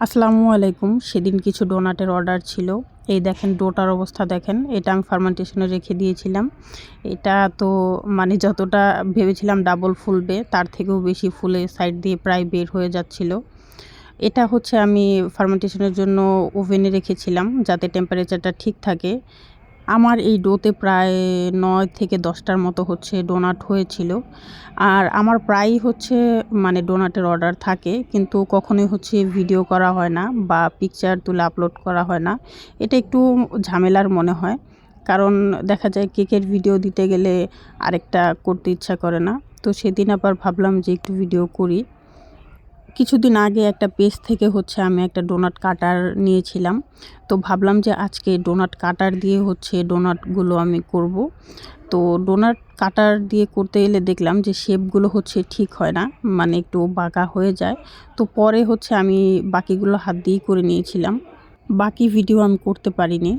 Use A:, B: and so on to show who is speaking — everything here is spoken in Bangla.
A: আসসালামু আলাইকুম। সেদিন কিছু ডোনাটের অর্ডার ছিল। এই দেখেন, ডোটার অবস্থা দেখেন। এটা আমি ফার্মেন্টেশনে রেখে দিয়েছিলাম। এটা তো মানে যতটা ভেবেছিলাম ডাবল ফুলবে, তার থেকেও বেশি ফুলে সাইড দিয়ে প্রায় বের হয়ে যাচ্ছিল। এটা হচ্ছে আমি ফার্মেন্টেশনের জন্য ওভেনে রেখেছিলাম, যাতে টেম্পারেচারটা ঠিক থাকে। আমার এই ডোতে প্রায় নয় থেকে দশটার মতো হচ্ছে ডোনাট হয়েছিল। আর আমার প্রায়ই হচ্ছে মানে ডোনাটের অর্ডার থাকে, কিন্তু কখনোই হচ্ছে ভিডিও করা হয় না বা পিকচার তুলে আপলোড করা হয় না। এটা একটু ঝামেলার মনে হয়, কারণ দেখা যায় কেকের ভিডিও দিতে গেলে আরেকটা করতে ইচ্ছা করে না। তো সেদিন আবার ভাবলাম যে একটু ভিডিও করি। কিছুদিন আগে একটা পেজ থেকে হচ্ছে আমি একটা ডোনাট কাটার নিয়েছিলাম। তো ভাবলাম যে আজকে ডোনাট কাটার দিয়ে হচ্ছে ডোনাটগুলো আমি করব। তো ডোনাট কাটার দিয়ে করতে এলে দেখলাম যে শেপগুলো হচ্ছে ঠিক হয় না মানে একটু বাঁকা হয়ে যায়। তো পরে হচ্ছে আমি বাকিগুলো হাত দিয়েই করে নিয়েছিলাম। বাকি ভিডিও আমি করতে পারিনি।